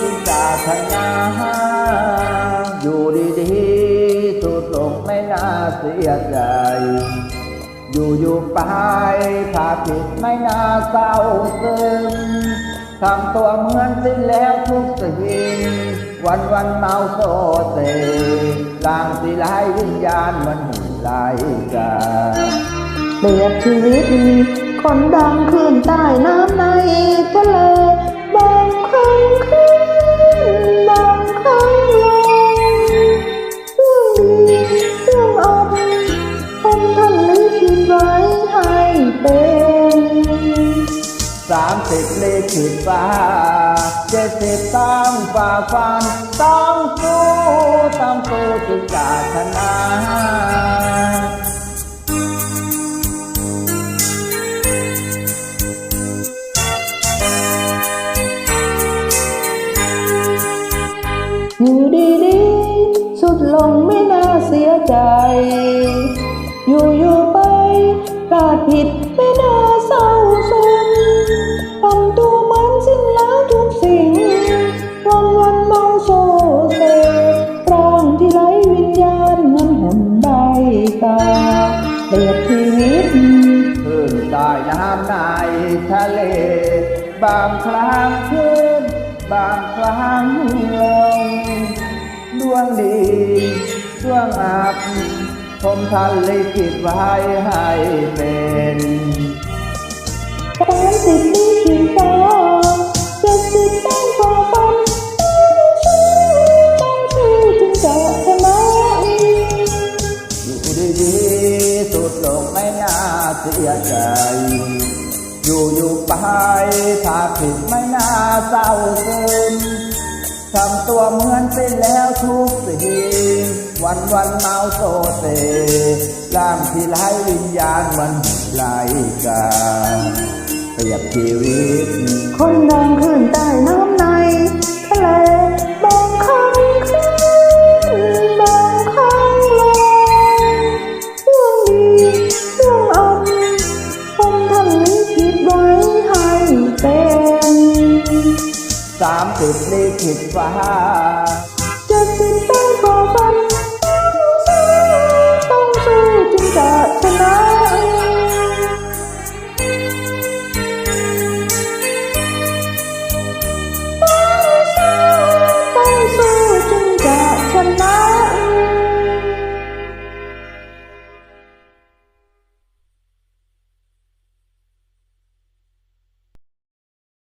จึงปรารถนาอยู่ดีๆสุดลงไม่น่าเสียใจ อยู่อยู่ๆไปถ้าผิดไม่น่าเศร้าซึมทำตัวเหมือนสิ้นแล้วทุกสิ่งวันวันๆเมาโซเซลางสิไลวิญญาณมันหุ่นไลกาเปรียบชีวิต คนดังขึ้นใต้น้ำในทะเลบางครั้ง สามสิบเลขขีดฟ้าเจ็ดสิบต้องฝ่าฟันต้องสู้ต้องสู้จึงจะชนะอยู่ดีๆสุดลงไม่น่าเสียใจ อยู่ๆไปพลาดผิดไม่น่าเศร้าซึมท บกาเปรียบชีวิตขึ้นใต้น้ำในทะเล บางครั้งขึ้น บางครั้งลงดวงดีดวงอับผมทันลิขิตไว้ให้เป็นสามสิบปีขีดฟ้า เสียใจ อยู่อยู่ไปถ้าผิดไม่น่าเศร้าซึมทำตัวเหมือนเป็นแล้วทุกสิ่งวันวันเมาโซเซร่างที่ไร้วิญญาณมันไหลกาเปรียบชีวิต คนดังขึ้นใต้น้ำ สามสิบลิขิตฟ้า